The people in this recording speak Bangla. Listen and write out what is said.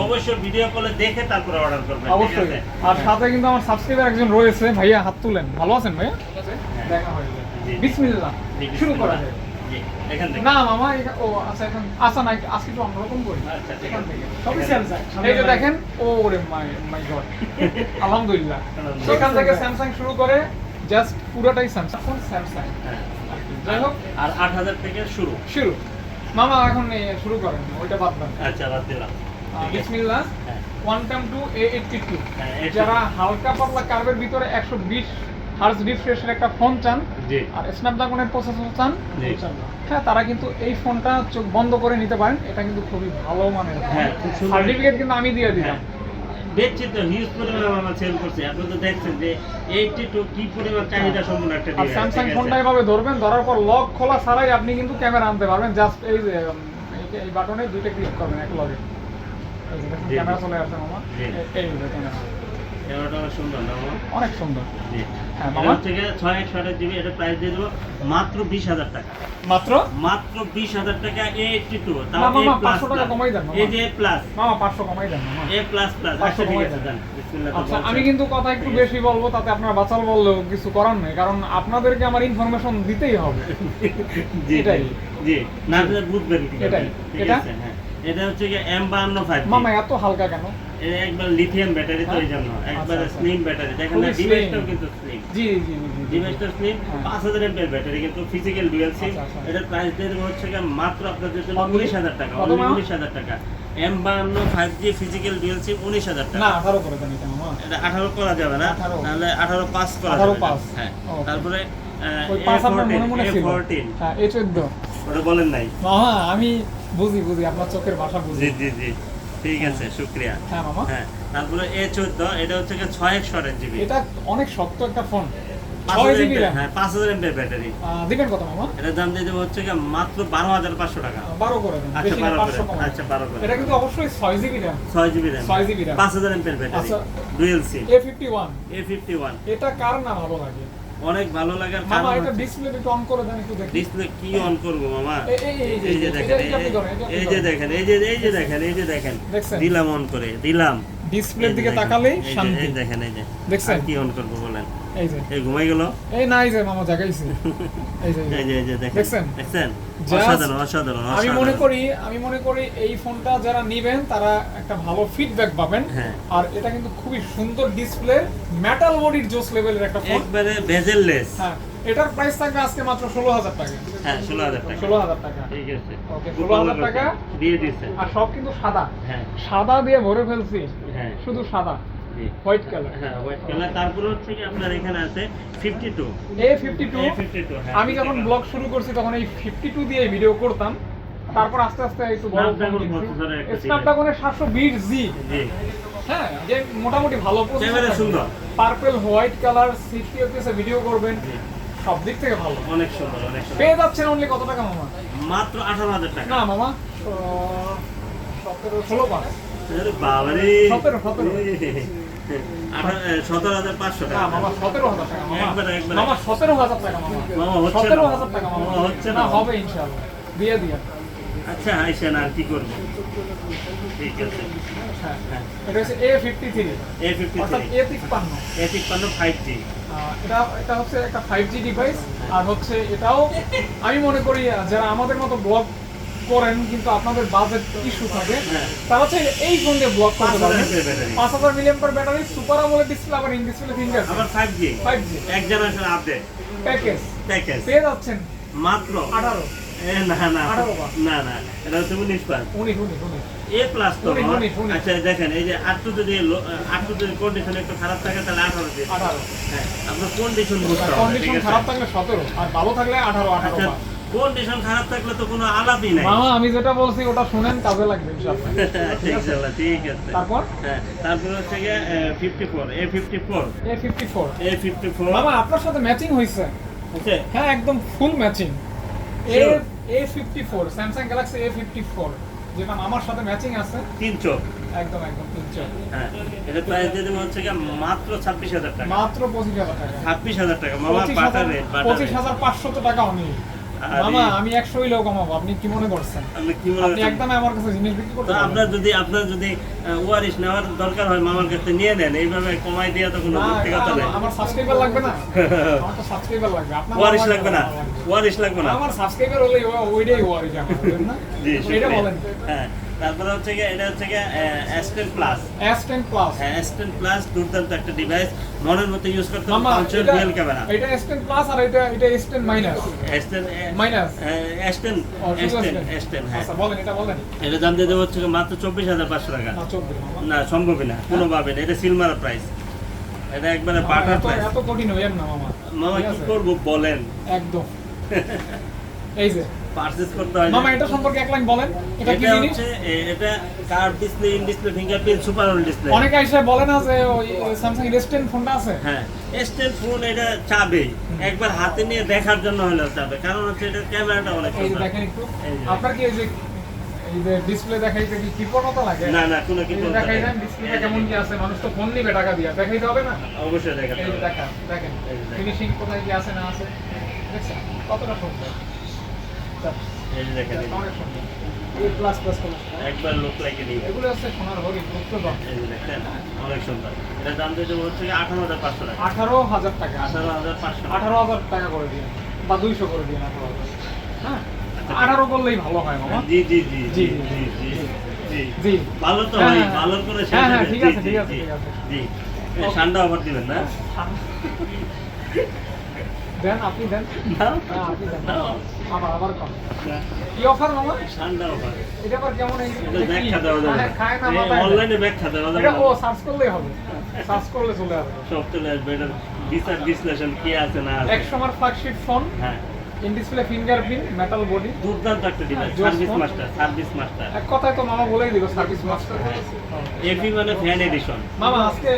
অবশ্যই ভিডিও কলে দেখে তারপরে অর্ডার করবেন অবশ্যই। আর সাথে কিন্তু আমার সাবস্ক্রাইবার একজন রয়েছে ভাইয়া হাত তুলেন। ভালো আছেন ভাইয়া। দেখা হয়ে যায় বিসমিল্লাহ। শুরু করা যায় জি, এখান থেকে। না মামা ও আচ্ছা এখন না আজকে একটু অন্যরকম করি। ঠিক এখান আছে। থেকে। সবই স্যামসাং এই যে দেখেন ও ওরে মাই মাই গড। আলহামদুলিল্লাহ। সেখান থেকে স্যামসাং শুরু করে জাস্ট পুরোটাই স্যামসাং স্যামসাং। যাই হোক। আর আট হাজার থেকে শুরু। শুরু। মামা এখন শুরু করেন ওইটা বাদ দেন। আচ্ছা বাদ দিলাম। বিসমিল্লাহ হ্যাঁ। Quantum two A eighty two হ্যাঁ, যারা হালকা পাতলা কার্ভের ভিতরে একশো বিশ হার্স রিফ্রেশের একটা ফোন চান জি। আর স্ন্যাপড্রাগনের প্রসেসর চান। হ্যাঁ তারা কিন্তু এই ফোনটা চোখ বন্ধ করে নিতে পারেন এটা কিন্তু খুবই ভালো মানের হ্যাঁ, সার্টিফিকেট কিন্তু আমি দিয়ে দিলাম। হ্যাঁ। দেখছি তো হিউজ পরিমাণে আমরা সেল করছি। আপনি তো দেখছেন যে এইটি টু কি পরিমাণ চাহিদা সম্পূর্ণ একটা আর স্যামসাং? ফোনটা এভাবে ধরবেন ধরার পর লক খোলা ছাড়াই আপনি কিন্তু ক্যামেরা আনতে পারবেন। জাস্ট এই যে এই- বাটনে দুইটা ক্লিক করবেন এক লগে ক্যামেরা চলে আসছে মামা। এই- ক্যামেরা অনেক সুন্দর। হ্যাঁ, মামা। হচ্ছে ছয় একশো আঠাশ জিবি এটা প্রাইস দিয়ে দেবো মাত্র বিশ হাজার টাকা। মাত্র? মাত্র বিশ হাজার টাকা এ এইটটি টু না, মামা, 500 কমাই দেন, এই যে প্লাস মামা পাঁচশো কমাই দেন এ প্লাস প্লাস 500 আচ্ছা কমাই দেন। আচ্ছা আমি কিন্তু কথা একটু বেশি বলব তাতে আপনার বাঁচাল বললেও কিছু করার নেই কারণ আপনাদেরকে আমার ইনফরমেশন দিতেই হবে। এটাই। জি। না বুঝবেন এটাই। এটা? হ্যাঁ। এটা হচ্ছে এম বাহান্ন ফাইভ মামা এত হালকা কেন? একবার লিথিয়াম ব্যাটারি তো? এই জন্য একবার আচ্ছা, আচ্ছা। স্লিম ব্যাটারি দেখেন না ডিভাইসটাও কিন্তু স্লিম জি জি ডিভাইসটা স্লিম হ্যাঁ। পাঁচ হাজার এমপের ব্যাটারি কিন্তু ফিজিক্যাল ডুয়েল সিম আচ্ছা, আচ্ছা। এটার প্রাইস দিয়ে দেবো হচ্ছে মাত্র আপনাদের জন্য কত? উনিশ হাজার টাকা কত মামা? উনিশ হাজার টাকা। এম বাহান্ন five G physical dual sim উনিশ হাজার না টাকা আঠারো করে দেন এটা মামা। এটা করা যাবে না তাহলে আঠারো পাস করা 18 যাবে পাস। হ্যাঁ তারপরে হ্যাঁ এই চোদ্দ। ওটা বলেন নাই। আমি বুঝি বুঝি আপনার চোখের ভাষা বুঝি। জি জি জি। ঠিক আছে শুক্রিয়া। হ্যাঁ মামা। হ্যাঁ তারপরে এ চোদ্দ এটা হচ্ছে ছয় একশো আঠাশ জিবি। এটা অনেক শক্ত একটা ফোন। হ্যাঁ পাঁচ হাজার এমপের ব্যাটারি। দিবেন কত মামা? এটার দাম দিয়ে দেবো হচ্ছে মাত্র বারো হাজার পাঁচশো টাকা। বারো করে আচ্ছা বারো করে আচ্ছা বারো করে এটা কিন্তু অবশ্যই ছয় জিবি র্যাম। ছয় জিবি র্যাম। ছয় জিবি র্যাম। পাঁচ হাজার এমপের battery. Dual sim A fifty one A fifty one এটা কার না ভালো লাগে? অনেক ভালো লাগার মামা কারণ এটা ডিসপ্লে একটু অন করে দেন একটু দেখি। ডিসপ্লে কি অন করব মামা? এই- যে- এই যে দেখেন এই যে দেখেন এই যে এই যে দেখেন এই যে দেখেন। দিলাম অন করে দিলাম। ডিসপ্লের দিকে তাকালেই শান্তি। দেখেন এই যে। দেখছেন? কি অন করব এই যে। এই ঘুমাই গেল? এই না যে মামা জাগাইছি। এই যে এই এই যে। যে দেখেন। দেখছেন? দেখছেন? Just- অসাধারণ অসাধারণ আমি মনে করি আমি মনে করি এই ফোনটা যারা নিবেন তারা একটা ভালো ফিডব্যাক পাবেন। হ্যাঁ। আর এটা কিন্তু খুবই সুন্দর ডিসপ্লে মেটাল বডির জোস লেভেলের একটা ফোন একবারে বেজেললেস হ্যাঁ এটার প্রাইস থাকবে আজকে মাত্র ষোলো হাজার টাকা। হ্যাঁ ষোলো হাজার টাকা। ষোলো হাজার টাকা। ঠিক আছে। Okay, খুব 16,000 টাকা। দিয়ে দিচ্ছে আর সব কিন্তু সাদা। হ্যাঁ। সাদা দিয়ে ভরে ফেলছি। হ্যাঁ। শুধু সাদা। হোয়াইট কালার হ্যাঁ হোয়াইট কালার তারপরে হচ্ছে কি আপনার এখানে আছে fifty two A fifty two fifty আমি যখন ব্লগ শুরু করছি তখন এই ফিফটি টু দিয়ে ভিডিও করতাম। তারপর আস্তে আস্তে একটু বড় স্ন্যাপড্রাগনের সাতশো বিশ জি জি। হ্যাঁ যে মোটামুটি ভালো ক্যামেরা সুন্দর। Purple white colour sixty FPS video করবেন। সব দিক থেকে ভালো। অনেক সুন্দর অনেক সুন্দর। পেয়ে যাচ্ছেন অনলি কত টাকা মামা? মাত্র আঠারো হাজার টাকা। না মামা সতেরো ষোলো পাঁচ আরে বাবারে। সতেরো, সতেরো। এ, হাজার পাঁচশো টাকা। মামা সতেরো হাজার টাকা মামা। একবারে, একবারে। মামা সতেরো হাজার টাকা মামা। মামা, সতেরো হাজার টাকা মামা। মামা, হচ্ছে না। না হবে ইনশাআল্লাহ। দিয়ে দিয়ে আচ্ছা আইসেন আর কি করব? ঠিক আছে। এটা হচ্ছে A fifty three A fifty অর্থাৎ এ তিপ্পান্ন এ তিপ্পান্ন ফাইভ জি এটা এটা হচ্ছে একটা ফাইভ জি ডিভাইস আর হচ্ছে এটাও আমি মনে করি যারা আমাদের মতো ব্লগ করেন কিন্তু আপনাদের বাজেট ইস্যু থাকে। হ্যাঁ। তারা হচ্ছে এই ফোন দিয়ে ব্লগ করতে 5000 পারবেন। পাঁচ হাজার মিলিয়ন পার ব্যাটারি সুপার আমলের ডিসপ্লে আবার ইন ডিসপ্লে ফিঙ্গার আবার ফাইভ জি ফাইভ জি এক জেনারেশন আপডেট প্যাকেজ প্যাকেজ পেয়ে যাচ্ছেন মাত্র? আঠারো। এ না না। না। না এটা হচ্ছে উনিশ পাঁচ উনিশ উনিশ উনিশ। এ প্লাস তো। আচ্ছা দেখেন এই যে আটটু যদি আটটু যদি কন্ডিশন একটু খারাপ থাকে তাহলে আঠারো দিয়ে হ্যাঁ আপনার কন্ডিশন বুঝতে হবে কন্ডিশন খারাপ থাকলে সতেরো আর ভালো থাকলে আঠারো আঠারো আচ্ছা। কন্ডিশন খারাপ থাকলে তো কোনো আলাপই নাই। মামা আমি যেটা বলছি ওটা শুনেন কাজে লাগবে ইনশাআল্লাহ ইনশাআল্লাহ, ঠিক আছে। তারপর? হ্যাঁ তারপর হচ্ছে গিয়ে এ এ এ মামা আপনার সাথে ম্যাচিং হচ্ছে হ্যাঁ একদম full matching A Samsung Galaxy A fifty four যেটা আমার সাথে ম্যাচিং আছে। তিন চোখ। একদম একদম তিনশো হ্যাঁ এটা প্রাইস দিয়ে দেবো হচ্ছে মাত্র ছাব্বিশ হাজার টাকা। মাত্র পঁচিশ হাজার টাকা। ছাব্বিশ হাজার টাকা। মামা পঁচিশ বাটার হাজার রেট। বাটার পাঁচশত টাকা আরে, মামা আমি একশো হইলেও কমাবো আপনি কি মনে করছেন? আপনি কি মনে আপনি করছেন? আমার কাছে জিনিস বিক্রি করতে আপনার যদি আপনার যদি ওয়ারিশ নেওয়ার দরকার হয় মামার কাছে নিয়ে নেন। এইভাবে কমাই দেওয়া তো কোনো না, যুক্তি আমার সাবস্ক্রাইবার লাগবে না। আমার তো সাবস্ক্রাইবার লাগবে। আপনার ওয়ারিশ লাগবে না। ওয়ারিশ লাগবে না। আমার সাবস্ক্রাইবার হলেই ওইটাই ওয়ারিশ আমার না? জি এটা বলেন। হ্যাঁ। তারপরে হচ্ছে গিয়ে এটা হচ্ছে গিয়ে এসটেন প্লাস S10 প্লাস হ্যাঁ এসটেন প্লাস দুর্দান্ত একটা ডিভাইস মনের মতো ইউজ করতে মামা পাঁচশো এটা ক্যামেরা এটা S10 প্লাস আর এটা এটা S10 মাইনাস এসটেন Minus? এসটেন ও, শুধু এসটেন S10 এসটেন হ্যাঁ। আচ্ছা বলেন এটা বলেন। এটা দাম দিয়ে দেবো হচ্ছে মাত্র চব্বিশ হাজার পাঁচশো টাকা। না 24 মামা। না সম্ভবই না কোনোভাবে না এটা সিলমার প্রাইস এটা একবারে বাটার প্রাইস এত কঠিন হইয়েন না মামা। মামা কি? করব বলেন? একদম। এই যে। পারচেজ করতে হয় মামা এটা সম্পর্কে এক লাইন বলেন এটা কি জিনিস? এটা কার display in display fingerprint super on display অনেকে এসে বলে না যে ওই স্যামসাং S10 ফোনটা আছে? হ্যাঁ ফোন এটা চাবে। একবার হাতে নিয়ে দেখার জন্য হলেও চাবে কারণ হচ্ছে এটা ক্যামেরাটা অনেক এই। দেখেন একটু। আপনার কি এই যে এই যে ডিসপ্লে দেখাইতে কি কৃপণতা লাগে? না না কোনো দেখাই ডিসপ্লেটা কেমন কি আছে মানুষ তো ফোন নিবে টাকা দিয়ে। দেখাইতে হবে না? অবশ্যই দেখাতে হবে। দেখা দেখেন। ফিনিশিং কোথায় কি আছে না আছে? দেখছেন কতটা সুন্দর। এই দেখেন এই যে। অনেক সুন্দর এই প্লাস প্লাস একবার লোক লাগে নিয়ে এগুলো হচ্ছে সোনার হরিণ গুপ্তধন এই দেখেন অনেক সুন্দর। এটা দাম দিয়ে হচ্ছে আঠারো হাজার পাঁচশো টাকা। আঠারো হাজার টাকা। আঠারো হাজার পাঁচশো আঠারো হাজার টাকা করে দিন বা দুইশো করে দিন আঠারো হাজার। হ্যাঁ? আঠারো করলেই ভালো হয় মামা জি জি জি জি জি, জি জি জি। জি। ভালো তো হ্যাঁ, ভাই হ্যাঁ। ভালো করে হ্যাঁ, হ্যাঁ, ঠিক আছে, ঠিক আছে, ঠিক আছে। জি ঠান্ডা অফার দিবেন না? দেন আপনি দেন হ্যাঁ আপনি দেন নাও। আবার আবার কম। কি অফার মামা? ঠান্ডা অফার এটা আবার কেমন এই মানে খায় না মাথায়। অনলাইনে ব্যাখ্যা দেওয়া এটা ও সার্চ করলেই হবে। সার্চ করলে চলে আসবে। সব চলে আসবে এটার বিচার বিশ্লেষণ কি আছে না আছে। একশো আমার ফ্ল্যাগশিপ ফোন হ্যাঁ। In display fingerprint metal body দুর্দান্ত একটা device service master service master এক কথায় তো মামা বলেই দিল সার্ভিস মাস্টার মানে ফ্যান এডিশন মামা আজকে